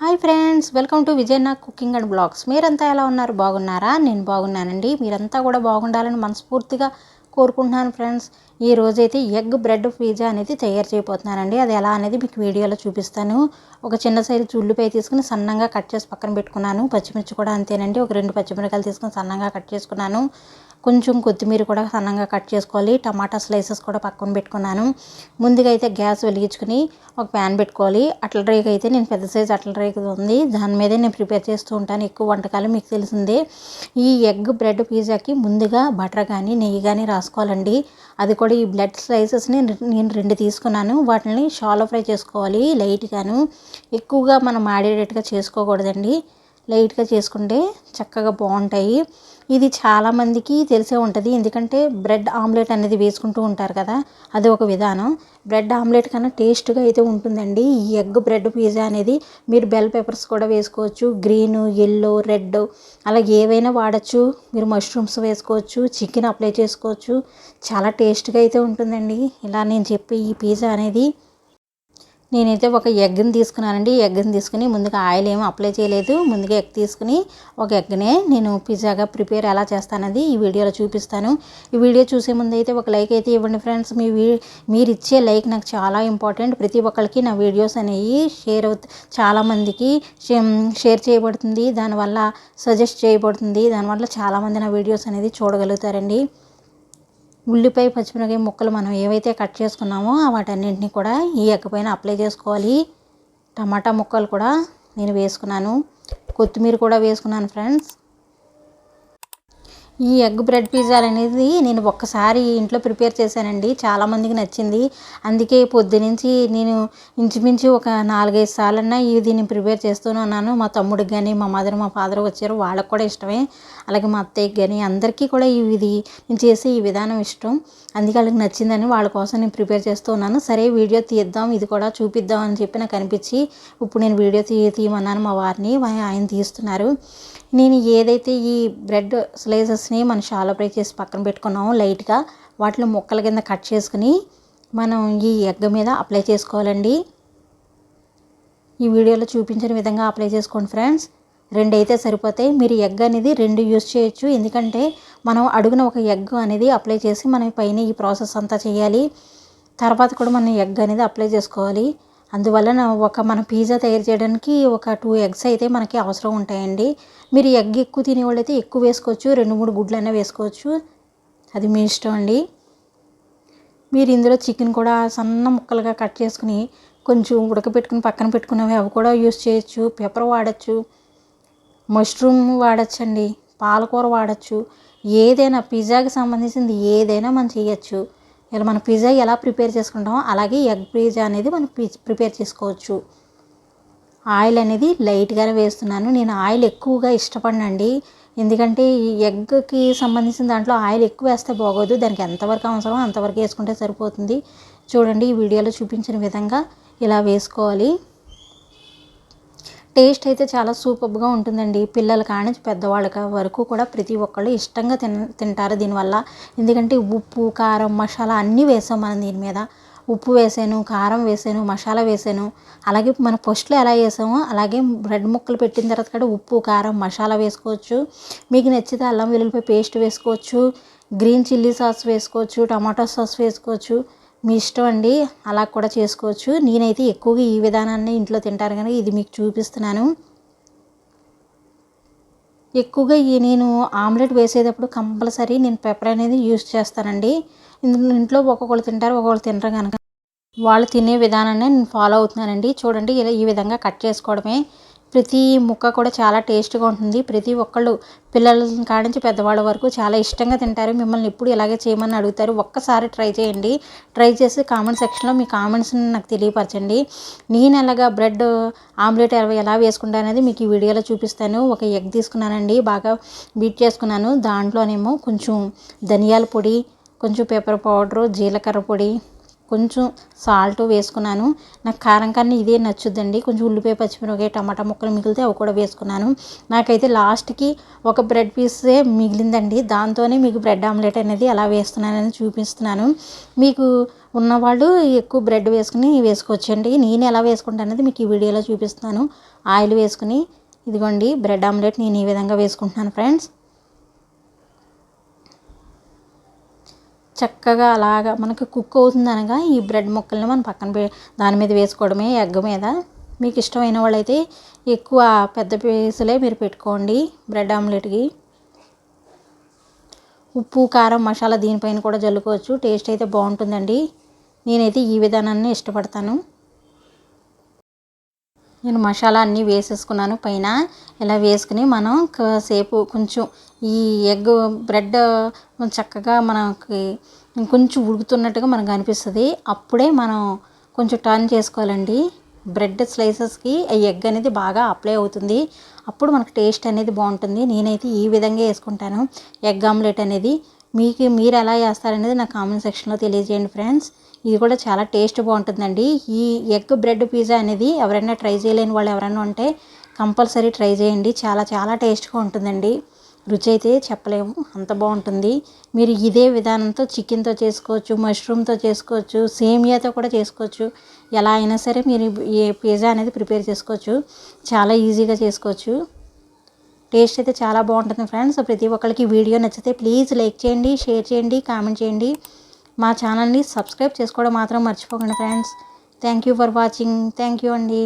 Hi friends welcome to విజయనా cooking and blogs. మీరంతా ఎలా ఉన్నారు? బాగున్నారా? నేను బాగున్నానండి. మీరంతా కూడా బాగుండాలని మనస్ఫూర్తిగా కోరుకుంటున్నాను ఫ్రెండ్స్. ఈ రోజైతే ఎగ్ బ్రెడ్ పిజ్జా అనేది తయారు చేయబోతున్నానండి. అది ఎలా అనేది మీకు వీడియోలో చూపిస్తాను. ఒక చిన్న సైజు ఉల్లిపాయ తీసుకుని సన్నంగా కట్ చేసి పక్కన పెట్టుకున్నాను. పచ్చిమిర్చి కూడా అంతేనండి. ఒక రెండు పచ్చిమిరకాయలు తీసుకుని సన్నంగా కట్ చేసుకున్నాను. కొంచెం కొత్తిమీర కూడా సన్నంగా కట్ చేసుకోవాలి. టమాటా స్లైసెస్ కూడా పక్కన పెట్టుకున్నాను. ముందుగా అయితే గ్యాస్ వెలిగించుకుని ఒక ప్యాన్ పెట్టుకోవాలి. అట్ల రేక్ అయితే నేను పెద్ద సైజు అట్ల రేక్ ఉంది. దాని మీదే నేను ప్రిపేర్ చేస్తూ ఉంటాను. ఎక్కువ వంటకాలు మీకు తెలిసిందే. ఈ ఎగ్ బ్రెడ్ పిజ్జాకి ముందుగా బటర్ కానీ నెయ్యి కానీ రాసుకోవాలండి. అది కూడా ఈ బ్లడ్ స్లైసెస్ని నేను రెండు తీసుకున్నాను. వాటిని షాలో ఫ్రై చేసుకోవాలి లైట్గాను. ఎక్కువగా మనం ఆడేటట్టుగా చేసుకోకూడదండి. లైట్గా చేసుకుంటే చక్కగా బాగుంటాయి. ఇది చాలామందికి తెలిసే ఉంటుంది. ఎందుకంటే బ్రెడ్ ఆమ్లెట్ అనేది వేసుకుంటూ ఉంటారు కదా అది ఒక విధానం. బ్రెడ్ ఆమ్లెట్ కన్నా టేస్ట్గా అయితే ఉంటుందండి. ఈ ఎగ్ బ్రెడ్ పిజ్జా అనేది మీరు బెల్ పెప్పర్స్ కూడా వేసుకోవచ్చు. గ్రీన్ ఎల్లో రెడ్ అలాగే ఏవైనా వాడచ్చు. మీరు మష్రూమ్స్ వేసుకోవచ్చు చికెన్ అప్లై చేసుకోవచ్చు. చాలా టేస్ట్గా అయితే ఉంటుందండి. ఇలా నేను చెప్పి ఈ పిజ్జా అనేది నేనైతే ఒక ఎగ్ని తీసుకున్నానండి. ఎగ్ని తీసుకుని ముందుగా ఆయిల్ ఏమి అప్లై చేయలేదు. ముందుగా ఎగ్ తీసుకుని ఒక ఎగ్నే నేను పిజ్జాగా ప్రిపేర్ ఎలా చేస్తానది ఈ వీడియోలో చూపిస్తాను. ఈ వీడియో చూసే ముందు అయితే ఒక లైక్ అయితే ఇవ్వండి ఫ్రెండ్స్. మీ మీరు ఇచ్చే లైక్ నాకు చాలా ఇంపార్టెంట్. ప్రతి ఒక్కరికి నా వీడియోస్ అనేవి షేర్ అవుతా చాలామందికి షేర్ చేయబడుతుంది. దానివల్ల సజెస్ట్ చేయబడుతుంది. దానివల్ల చాలామంది నా వీడియోస్ అనేది చూడగలుగుతారండి. ఉల్లిపాయ పచ్చిమిరపకాయ ముక్కలు మనం ఏవైతే కట్ చేసుకున్నామో వాటన్నింటినీ కూడా ఈ ఎక్కపైన అప్లై చేసుకోవాలి. టమాటా ముక్కలు కూడా నేను వేసుకున్నాను. కొత్తిమీర కూడా వేసుకున్నాను ఫ్రెండ్స్ ఈ ఎగ్ బ్రెడ్ పిజ్జాలు అనేది నేను ఒక్కసారి ఇంట్లో ప్రిపేర్ చేశానండి. చాలామందికి నచ్చింది. అందుకే పొద్దునుంచి నేను ఇంచుమించు ఒక నాలుగైదు సార్లన్నా ఇది దీన్ని ప్రిపేర్ చేస్తూనే ఉన్నాను. మా తమ్ముడికి కానీ మా మదర్ మా ఫాదర్ వచ్చారు. వాళ్ళకి కూడా ఇష్టమే. అలాగే మా అత్తయ్యకి కానీ అందరికీ కూడా ఇది నేను చేసే ఈ విధానం ఇష్టం. అందుకే వాళ్ళకి నచ్చిందని వాళ్ళ కోసం నేను ప్రిపేర్ చేస్తూ ఉన్నాను. సరే వీడియో తీద్దాం ఇది కూడా చూపిద్దాం అని చెప్పి నాకు అనిపించి ఇప్పుడు నేను వీడియో తీ తీయమన్నాను మా వారిని ఆయన తీస్తున్నారు. నేను ఏదైతే ఈ బ్రెడ్ స్లైసెస్ని మనం షాలో ఫ్రై చేసి పక్కన పెట్టుకున్నామో లైట్గా వాటిలో ముక్కల కింద కట్ చేసుకుని మనం ఈ ఎగ్ మీద అప్లై చేసుకోవాలండి. ఈ వీడియోలో చూపించిన విధంగా అప్లై చేసుకోండి ఫ్రెండ్స్. రెండు అయితే సరిపోతాయి. మీరు ఎగ్ అనేది రెండు యూస్ చేయొచ్చు. ఎందుకంటే మనం అడుగున ఒక ఎగ్ అనేది అప్లై చేసి మనం పైన ఈ ప్రాసెస్ అంతా చేయాలి. తర్వాత కూడా మనం ఎగ్ అనేది అప్లై చేసుకోవాలి. అందువలన ఒక మన పిజ్జా తయారు చేయడానికి ఒక టూ ఎగ్స్ అయితే మనకి అవసరం ఉంటాయండి. మీరు ఎగ్ ఎక్కువ తినేవాళ్ళు అయితే ఎక్కువ వేసుకోవచ్చు. రెండు మూడు గుడ్లైనా వేసుకోవచ్చు. అది మీ ఇష్టం అండి. మీరు ఇందులో చికెన్ కూడా సన్న ముక్కలుగా కట్ చేసుకుని కొంచెం ఉడకబెట్టుకుని పక్కన పెట్టుకున్నవి అవి కూడా యూస్ చేయొచ్చు. పెప్పర్ వాడచ్చు. మష్రూమ్ వాడచ్చండి పాలకూర వాడచ్చు ఏదైనా పిజ్జాకి సంబంధించింది ఏదైనా మనం చేయొచ్చు. ఇలా మన పిజ్జా ఎలా ప్రిపేర్ చేసుకుంటామో అలాగే ఎగ్ పిజ్జా అనేది మనం ప్రిపేర్ చేసుకోవచ్చు. ఆయిల్ అనేది లైట్గానే వేస్తున్నాను. నేను ఆయిల్ ఎక్కువగా ఇష్టపడినండి. ఎందుకంటే ఈ ఎగ్కి సంబంధించిన దాంట్లో ఆయిల్ ఎక్కువ వేస్తే బాగోదు. దానికి ఎంతవరకు అవసరమో అంతవరకు వేసుకుంటే సరిపోతుంది. చూడండి ఈ వీడియోలో చూపించిన విధంగా ఇలా వేసుకోవాలి. టేస్ట్ అయితే చాలా సూపర్గా ఉంటుందండి. పిల్లల కానీ పెద్దవాళ్ళ వరకు కూడా ప్రతి ఒక్కళ్ళు ఇష్టంగా తిన తింటారు దీనివల్ల. ఎందుకంటే ఉప్పు కారం మసాలా అన్నీ వేసాం మనం దీని మీద. ఉప్పు వేసాను కారం వేసాను మసాలా వేసాను. అలాగే మన ఫస్ట్లో ఎలా వేసామో అలాగే బ్రెడ్ ముక్కలు పెట్టిన తర్వాత కూడా ఉప్పు కారం మసాలా వేసుకోవచ్చు. మీకు నచ్చితే అల్లం వెల్లుల్లిపాయ పేస్ట్ వేసుకోవచ్చు. గ్రీన్ చిల్లీ సాస్ వేసుకోవచ్చు టమాటో సాస్ వేసుకోవచ్చు. మీ ఇష్టం అండి. అలా కూడా చేసుకోవచ్చు. నేనైతే ఎక్కువగా ఈ విధానాన్ని ఇంట్లో తింటాను కనుక ఇది మీకు చూపిస్తున్నాను. ఎక్కువగా ఈ నేను ఆమ్లెట్ వేసేటప్పుడు కంపల్సరీ నేను పెప్పర్ అనేది యూస్ చేస్తానండి. ఇంట్లో ఒక్కొక్కరు తింటారు ఒక్కొక్కరు తినరు కనుక వాళ్ళు తినే విధానాన్ని నేను ఫాలో అవుతున్నానండి. చూడండి ఇలా ఈ విధంగా కట్ చేసుకోవడమే. ప్రతి ముక్క కూడా చాలా టేస్ట్గా ఉంటుంది. ప్రతి ఒక్కళ్ళు పిల్లల కాడించి పెద్దవాళ్ళ వరకు చాలా ఇష్టంగా తింటారు. మిమ్మల్ని ఎప్పుడు ఇలాగే చేయమని అడుగుతారు. ఒక్కసారి ట్రై చేయండి. ట్రై చేసి కామెంట్ సెక్షన్లో మీ కామెంట్స్ని నాకు తెలియపరచండి. నేను ఎలాగా బ్రెడ్ ఆమ్లెట్ ఎలా వేసుకుంటాననేది మీకు ఈ వీడియోలో చూపిస్తాను. ఒక ఎగ్ తీసుకున్నానండి. బాగా బీట్ చేసుకున్నాను. దాంట్లోనేమో కొంచెం ధనియాల పొడి కొంచెం పెప్పర్ పౌడరు జీలకర్ర పొడి కొంచెం సాల్ట్ వేసుకున్నాను. నాకు కారం కన్నా ఇదే నచ్చుద్దండి. కొంచెం ఉల్లిపాయ పచ్చిమిరపకాయ టమాటా ముక్కలు మిగిలితే అవి కూడా వేసుకున్నాను. నాకైతే లాస్ట్కి ఒక బ్రెడ్ పీసే మిగిలిందండి. దాంతోనే మీకు బ్రెడ్ ఆమ్లెట్ అనేది ఎలా వేస్తున్నానని చూపిస్తున్నాను. మీకు ఉన్నవాళ్ళు ఎక్కువ బ్రెడ్ వేసుకుని వేసుకోవచ్చండి. నేను ఎలా వేసుకుంటాను అనేది మీకు ఈ వీడియోలో చూపిస్తున్నాను. ఆయిల్ వేసుకుని ఇదిగోండి బ్రెడ్ ఆమ్లెట్ నేను ఈ విధంగా వేసుకుంటున్నాను ఫ్రెండ్స్. చక్కగా అలాగా మనకు కుక్ అవుతుంది అనగా ఈ బ్రెడ్ ముక్కల్ని మనం పక్కన దాని మీద వేసుకోవడమే ఎగ్ మీద. మీకు ఇష్టమైన వాళ్ళైతే ఎక్కువ పెద్ద పీసులే మీరు పెట్టుకోండి బ్రెడ్ ఆమ్లెట్కి. ఉప్పు కారం మసాలా దీనిపైన కూడా జల్లుకోవచ్చు. టేస్ట్ అయితే బాగుంటుందండి. నేనైతే ఈ విధానాన్ని ఇష్టపడతాను. నేను మసాలా అన్నీ వేసేసుకున్నాను. పైన ఇలా వేసుకుని మనం సేపు కొంచెం ఈ ఎగ్ బ్రెడ్ చక్కగా మనకి కొంచెం ఉడుకుతున్నట్టుగా మనకు అనిపిస్తుంది. అప్పుడే మనం కొంచెం టర్న్ చేసుకోవాలండి. బ్రెడ్ స్లైసెస్కి ఈ ఎగ్ అనేది బాగా అప్లై అవుతుంది. అప్పుడు మనకు టేస్ట్ అనేది బాగుంటుంది. నేనైతే ఈ విధంగా వేసుకుంటాను. ఎగ్ ఆమ్లెట్ అనేది మీకు మీరు ఎలా చేస్తారనేది నా కామెంట్ సెక్షన్లో తెలియజేయండి ఫ్రెండ్స్ ఇది కూడా చాలా టేస్ట్ బాగుంటుందండి. ఈ ఎగ్ బ్రెడ్ పిజ్జా అనేది ఎవరైనా ట్రై చేయలేని వాళ్ళు ఎవరైనా ఉంటే కంపల్సరీ ట్రై చేయండి. చాలా చాలా టేస్ట్గా ఉంటుందండి. రుచి అయితే చెప్పలేము. అంత బాగుంటుంది. మీరు ఇదే విధానంతో చికెన్తో చేసుకోవచ్చు మష్రూమ్తో చేసుకోవచ్చు సేమియాతో కూడా చేసుకోవచ్చు. ఎలా అయినా సరే మీరు ఈ పిజ్జా అనేది ప్రిపేర్ చేసుకోవచ్చు. చాలా ఈజీగా చేసుకోవచ్చు. టేస్ట్ అయితే చాలా బాగుంటుంది ఫ్రెండ్స్. ప్రతి ఒక్కరికి వీడియో నచ్చితే ప్లీజ్ లైక్ చేయండి షేర్ చేయండి కామెంట్ చేయండి. మా ఛానల్ని సబ్స్క్రైబ్ చేసుకోవడం మాత్రం మర్చిపోకండి friends. Thank you for watching. Thank you అండి.